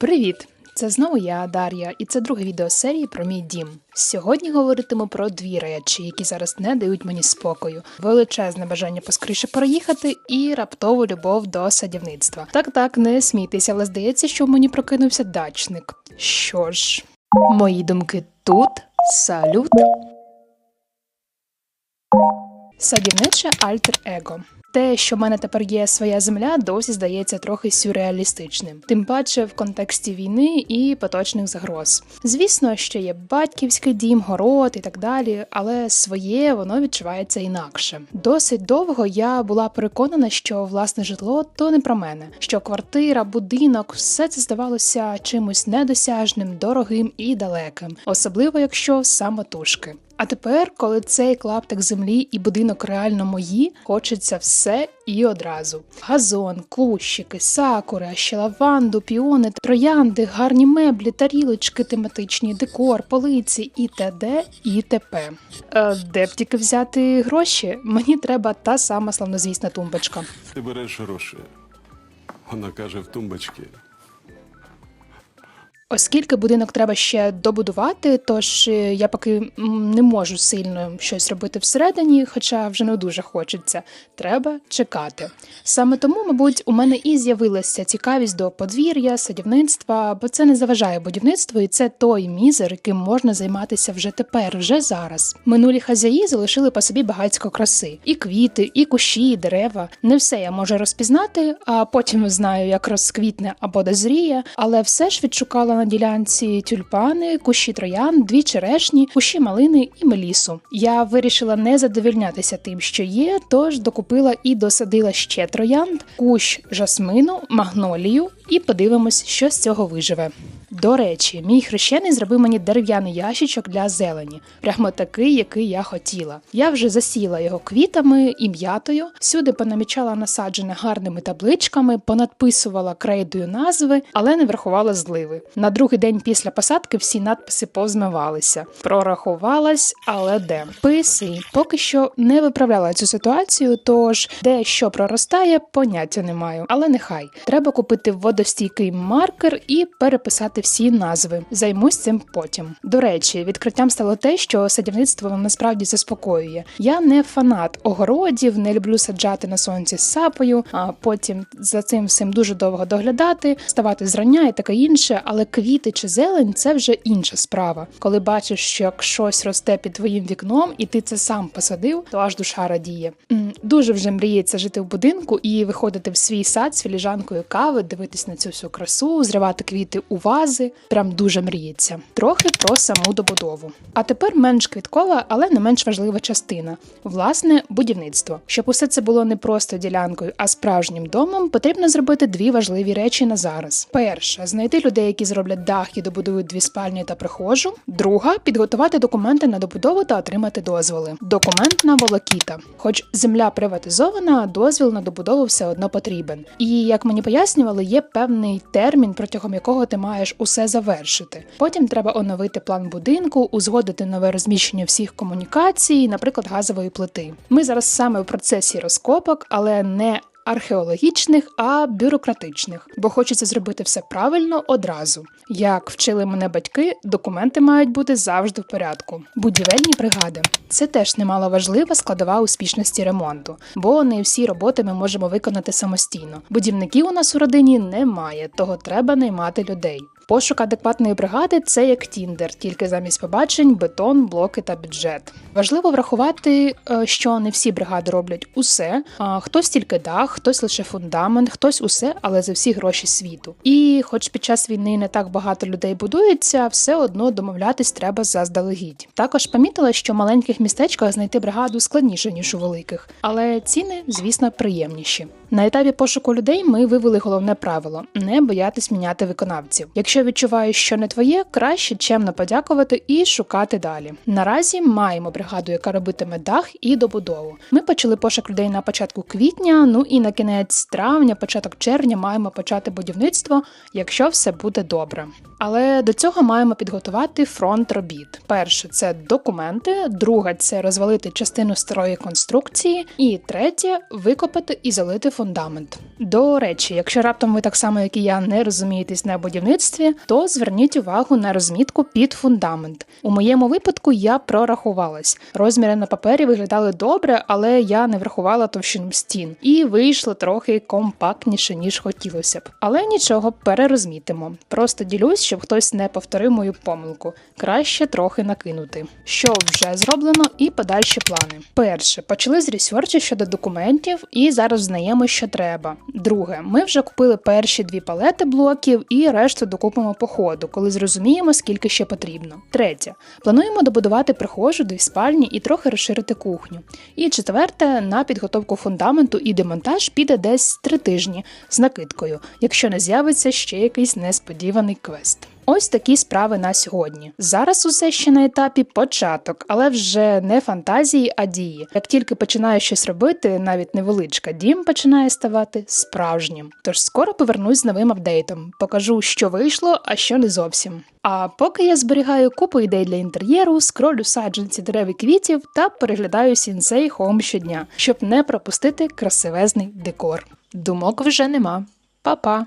Привіт! Це знову я, Дар'я, і це друге відео серії про мій дім. Сьогодні говоритиму про дві речі, які зараз не дають мені спокою: величезне бажання поскоріше переїхати і раптову любов до садівництва. Так, так, не смійтеся, але здається, що в мені прокинувся дачник. Що ж, мої думки тут. Салют. Садівниче альтер-его. Те, що в мене тепер є своя земля, досі здається трохи сюрреалістичним, тим паче в контексті війни і поточних загроз. Звісно, що є батьківський дім, город і так далі, але своє воно відчувається інакше. Досить довго я була переконана, що власне житло то не про мене, що квартира, будинок, все це здавалося чимось недосяжним, дорогим і далеким, особливо якщо самотужки. А тепер, коли цей клаптик землі і будинок реально мої, хочеться все і одразу: газон, кущики, сакури, а ще лаванду, піони, троянди, гарні меблі, тарілочки, тематичні, декор, полиці і т.д. і т.п. Е, де б тільки взяти гроші? Мені треба та сама славнозвісна тумбочка. Ти береш гроші. Вона каже в тумбочці. Оскільки будинок треба ще добудувати, тож е, я поки не можу сильно щось робити всередині, хоча вже не дуже хочеться. Треба чекати. Саме тому, мабуть, у мене і з'явилася цікавість до подвір'я, садівництва, бо це не заважає будівництву, і це той мізер, яким можна займатися вже тепер, вже зараз. Минулі хазяї залишили по собі багатько краси: і квіти, і кущі, і дерева. Не все я можу розпізнати, а потім знаю, як розквітне або дозріє, але все ж відшукала на ділянці тюльпани, кущі троян, дві черешні, кущі малини і мелісу. Я вирішила не задовільнятися тим, що є, тож докупила і досадила ще троянд, кущ жасмину, магнолію, і подивимось, що з цього виживе. До речі, мій хрещений зробив мені дерев'яний ящичок для зелені, прямо такий, який я хотіла. Я вже засіяла його квітами і м'ятою, всюди понамічала насаджене гарними табличками, понадписувала крейдою назви, але не врахувала зливи. На другий день після посадки всі надписи позмивалися. Прорахувалась, але де писи поки що не виправляла цю ситуацію, тож де що проростає, поняття не маю. Але нехай треба купити водостійкий маркер і переписати всі назви. Займусь цим потім. До речі, відкриттям стало те, що садівництво насправді заспокоює. Я не фанат огородів, не люблю саджати на сонці з сапою, а потім за цим всім дуже довго доглядати, ставати зрання і таке інше. Але квіти чи зелень це вже інша справа. Коли бачиш, що як щось росте під твоїм вікном, і ти це сам посадив, то аж душа радіє. Дуже вже мріється жити в будинку і виходити в свій сад з філіжанкою кави, дивитись на цю всю красу, зривати квіти у вази. Прям дуже мріється. Трохи про саму добудову. А тепер менш квіткова, але не менш важлива частина власне будівництво. Щоб усе це було не просто ділянкою, а справжнім домом, потрібно зробити дві важливі речі на зараз. Перша знайти людей, які зроблять дах і добудують дві спальні та прихожу. Друга підготувати документи на добудову та отримати дозволи. Документна волокіта. Хоч земля приватизована, дозвіл на добудову все одно потрібен. І як мені пояснювали, є певний термін, протягом якого ти маєш усе завершити. Потім треба оновити план будинку, узгодити нове розміщення всіх комунікацій, наприклад, газової плити. Ми зараз саме в процесі розкопок, але не археологічних, а бюрократичних, бо хочеться зробити все правильно одразу. Як вчили мене батьки, документи мають бути завжди в порядку. Будівельні бригади це теж немало важлива складова успішності ремонту, бо не всі роботи ми можемо виконати самостійно. Будівників у нас у родині немає, того треба наймати людей. Пошук адекватної бригади це як Тіндер, тільки замість побачень, бетон, блоки та бюджет. Важливо врахувати, е, що не всі бригади роблять усе. А Хтось тільки дах, хтось лише фундамент, хтось усе, але за всі гроші світу. І, хоч під час війни не так багато людей будується, все одно домовлятись треба заздалегідь. Також помітила, що в маленьких містечках знайти бригаду складніше ніж у великих, але ціни, звісно, приємніші. На етапі пошуку людей ми вивели головне правило не боятись міняти виконавців. Якщо Якщо відчуваєш, що не твоє, краще чемно подякувати і шукати далі. Наразі маємо бригаду, яка робитиме дах і добудову. Ми почали пошук людей на початку квітня. Ну і на кінець травня, початок червня маємо почати будівництво, якщо все буде добре. Але до цього маємо підготувати фронт робіт. Перше це документи, друге це розвалити частину старої конструкції, і третє викопати і залити фундамент. До речі, якщо раптом ви так само, як і я, не розумієтесь на будівництві, то зверніть увагу на розмітку під фундамент. У моєму випадку я прорахувалась. Розміри на папері виглядали добре, але я не врахувала товщину стін і вийшло трохи компактніше, ніж хотілося б. Але нічого, перерозмітимо. Просто ділюсь, щоб хтось не повторив мою помилку. Краще трохи накинути. Що вже зроблено, і подальші плани. Перше, почали з ресерчу щодо документів, і зараз знаємо, що треба. Друге, ми вже купили перші дві палети блоків і решту докупимо по ходу, коли зрозуміємо, скільки ще потрібно. Третє, плануємо добудувати прихожу, дві спальні і трохи розширити кухню. І четверте, на підготовку фундаменту і демонтаж піде десь три тижні з накидкою, якщо не з'явиться ще якийсь несподіваний квест. Ось такі справи на сьогодні. Зараз усе ще на етапі початок, але вже не фантазії, а дії. Як тільки починаю щось робити, навіть невеличка, дім починає ставати справжнім. Тож скоро повернусь з новим апдейтом, покажу, що вийшло, а що не зовсім. А поки я зберігаю купу ідей для інтер'єру, скролю саджанці дерев і квітів та переглядаю сінсей Home щодня, щоб не пропустити красивезний декор. Думок вже нема. Па-па!